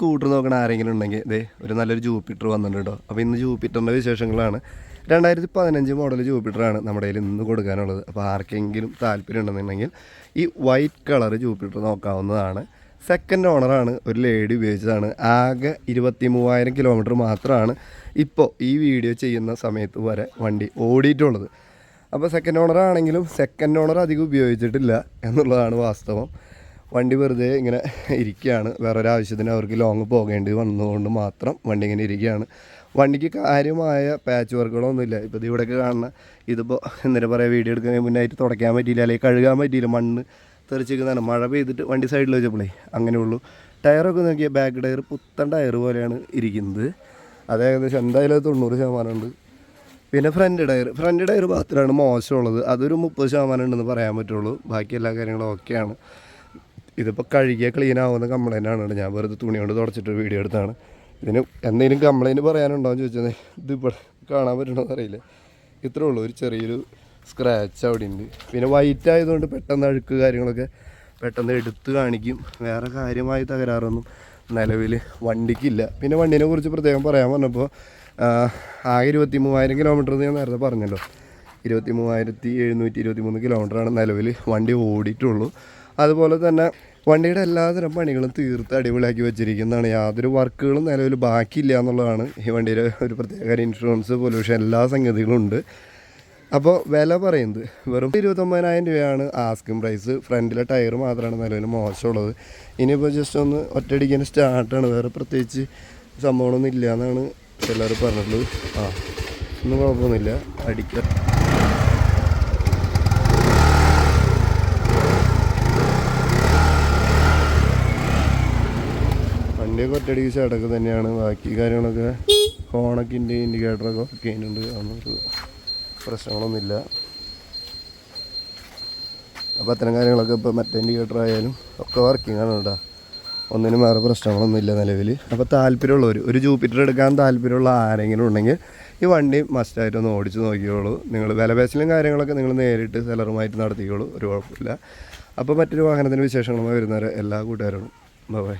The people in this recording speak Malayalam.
സ്കൂട്ടർ നോക്കണ ആരെങ്കിലും ഉണ്ടെങ്കിൽ ദേ ഒരു നല്ലൊരു ജൂപ്പിറ്റർ വന്നിട്ടുണ്ട് കേട്ടോ. അപ്പോൾ ഇന്ന് ജൂപ്പിറ്ററിന്റെ വിശേഷങ്ങളാണ്. രണ്ടായിരത്തി പതിനഞ്ച് മോഡൽ ജൂപ്പിറ്ററാണ് നമ്മുടെ കയ്യിൽ ഇന്ന് കൊടുക്കാനുള്ളത്. അപ്പോൾ ആർക്കെങ്കിലും താല്പര്യം ഉണ്ടെന്നുണ്ടെങ്കിൽ ഈ വൈറ്റ് കളർ ജൂപ്പിറ്റർ നോക്കാവുന്നതാണ്. സെക്കൻഡ് ഓണറാണ് ഒരു ലേഡി ഉപയോഗിച്ചതാണ്. ആകെ ഇരുപത്തി മൂവായിരം കിലോമീറ്റർ മാത്രമാണ് ഇപ്പോൾ ഈ വീഡിയോ ചെയ്യുന്ന സമയത്ത് വരെ വണ്ടി ഓടിയിട്ടുള്ളത്. അപ്പോൾ സെക്കൻഡ് ഓണറാണെങ്കിലും സെക്കൻഡ് ഓണർ അധികം ഉപയോഗിച്ചിട്ടില്ല എന്നുള്ളതാണ് വാസ്തവം. വണ്ടി വെറുതെ ഇങ്ങനെ ഇരിക്കുകയാണ്. വേറൊരാവശ്യത്തിന് അവർക്ക് ലോങ് പോകേണ്ടി വന്നതുകൊണ്ട് മാത്രം വണ്ടി ഇങ്ങനെ ഇരിക്കുകയാണ്. വണ്ടിക്ക് കാര്യമായ പാച്ച് വർക്കുകളൊന്നുമില്ല ഇപ്പോൾ ഇവിടെയൊക്കെ കാണുന്ന ഇതിപ്പോൾ എന്താ പറയുക വീഡിയോ എടുക്കുന്നതിന് മുന്നേ ആയിട്ട് തുടയ്ക്കാൻ പറ്റിയില്ല അല്ലെങ്കിൽ കഴുകാൻ പറ്റിയില്ല മണ്ണ് തെറിച്ചിരിക്കുന്നതാണ്. മഴ പെയ്തിട്ട് വണ്ടി സൈഡിൽ വെച്ചപ്പോഴേ അങ്ങനെയുള്ളൂ ടയറൊക്കെ നോക്കിയാൽ ബാക്ക് ടയർ പുത്തൻ ടയർ പോലെയാണ് ഇരിക്കുന്നത്. അത് ഏകദേശം എന്തായാലും തൊണ്ണൂറ് ശതമാനം ഉണ്ട്. പിന്നെ ഫ്രണ്ട് ടയർ ഫ്രണ്ട് ടയർ മാത്രമാണ് മോശമുള്ളത്. അതൊരു മുപ്പത് ശതമാനം ഉണ്ടെന്ന് പറയാൻ പറ്റുള്ളൂ. ബാക്കി എല്ലാ കാര്യങ്ങളും ഓക്കെയാണ് ഇതിപ്പോൾ കഴുകിയാൽ ക്ലീൻ ആവുന്ന കംപ്ലൈന്റ് ആണ്. ഞാൻ വെറുതെ തുണി കൊണ്ട് തുടച്ചിട്ട് വീഡിയോ എടുത്താണ്. ഇതിന് എന്തെങ്കിലും കംപ്ലൈന്റ് പറയാനുണ്ടോ എന്ന് ചോദിച്ചത് ഇതിപ്പോൾ കാണാൻ പറ്റണമെന്ന് അറിയില്ല ഇത്രേ ഉള്ളൂ. ഒരു ചെറിയൊരു സ്ക്രാച്ച് അവിടെ ഉണ്ട്. പിന്നെ വൈറ്റ് ആയതുകൊണ്ട് പെട്ടെന്ന് അഴുക്ക് കാര്യങ്ങളൊക്കെ പെട്ടെന്ന് എടുത്ത് കാണിക്കും. വേറെ കാര്യമായി തകരാറൊന്നും നിലവിൽ വണ്ടിക്കില്ല. പിന്നെ വണ്ടീനെ കുറിച്ച് പ്രത്യേകം പറയാൻ പറഞ്ഞപ്പോൾ ആകെ ഇരുപത്തി മൂവായിരം കിലോമീറ്റർ ഞാൻ നേരത്തെ പറഞ്ഞല്ലോ. ഇരുപത്തി മൂവായിരത്തി എഴുന്നൂറ്റി ഇരുപത്തി മൂന്ന് കിലോമീറ്ററാണ് നിലവിൽ വണ്ടി ഓടിയിട്ടുള്ളൂ. അതുപോലെ തന്നെ വണ്ടിയുടെ എല്ലാതരം പണികളും തീർത്ത് അടിപൊളിയാക്കി വെച്ചിരിക്കുന്നതാണ്. യാതൊരു വർക്കുകളും നിലവിൽ ബാക്കിയില്ല എന്നുള്ളതാണ് ഈ വണ്ടിയുടെ ഒരു പ്രത്യേക ഇൻഷുറൻസ് പൊല്യൂഷൻ എല്ലാ സംഗതികളും ഉണ്ട്. അപ്പോൾ വില പറയുന്നത് വെറും ഇരുപത്തൊമ്പതിനായിരം രൂപയാണ്. Asking price. ഫ്രണ്ടിലെ ടയർ മാത്രമാണ് നിലവിൽ മോശമുള്ളത്. ഇനിയിപ്പോൾ ജസ്റ്റ് ഒന്ന് ഒറ്റയടിക്കാൻ സ്റ്റാർട്ടാണ് വേറെ പ്രത്യേകിച്ച് സംഭവങ്ങളൊന്നും ഇല്ല എന്നാണ് എല്ലാവരും പറഞ്ഞിട്ടുള്ളത്. ആ ഒന്നും കുഴപ്പമൊന്നുമില്ല. അടിക്ക വണ്ടിയൊക്കെ വീശ അടക്ക തന്നെയാണ്. ബാക്കി കാര്യങ്ങളൊക്കെ ഹോണൊക്കെ ഉണ്ട് ഇൻഡിക്കേറ്ററൊക്കെ വർക്ക് ചെയ്യുന്നുണ്ട്. അതൊന്നൊരു പ്രശ്നങ്ങളൊന്നുമില്ല. അപ്പോൾ അത്തരം കാര്യങ്ങളൊക്കെ ഇപ്പോൾ മറ്റേ ഇൻഡിക്കേറ്റർ ആയാലും ഒക്കെ വർക്കിംഗ് ആണ് കേട്ടോ. ഒന്നിനും വേറെ പ്രശ്നങ്ങളൊന്നുമില്ല നിലവിൽ അപ്പോൾ താല്പര്യമുള്ളവർ ഒരു ജൂപ്പിറ്റർ എടുക്കാൻ താല്പര്യമുള്ള ആരെങ്കിലും ഉണ്ടെങ്കിൽ ഈ വണ്ടി മസ്റ്റായിട്ട് ഒന്ന് ഓടിച്ച് നോക്കിയോളൂ നിങ്ങൾ വില പേശലും കാര്യങ്ങളൊക്കെ നിങ്ങൾ നേരിട്ട് സെലറുമായിട്ട് നടത്തിക്കോളൂ. ഒരു കുഴപ്പമില്ല. അപ്പോൾ മറ്റൊരു വാഹനത്തിന്റെ വിശേഷങ്ങളുമായി വരുന്നവരെ എല്ലാ കൂട്ടുകാരോടും. ബൈ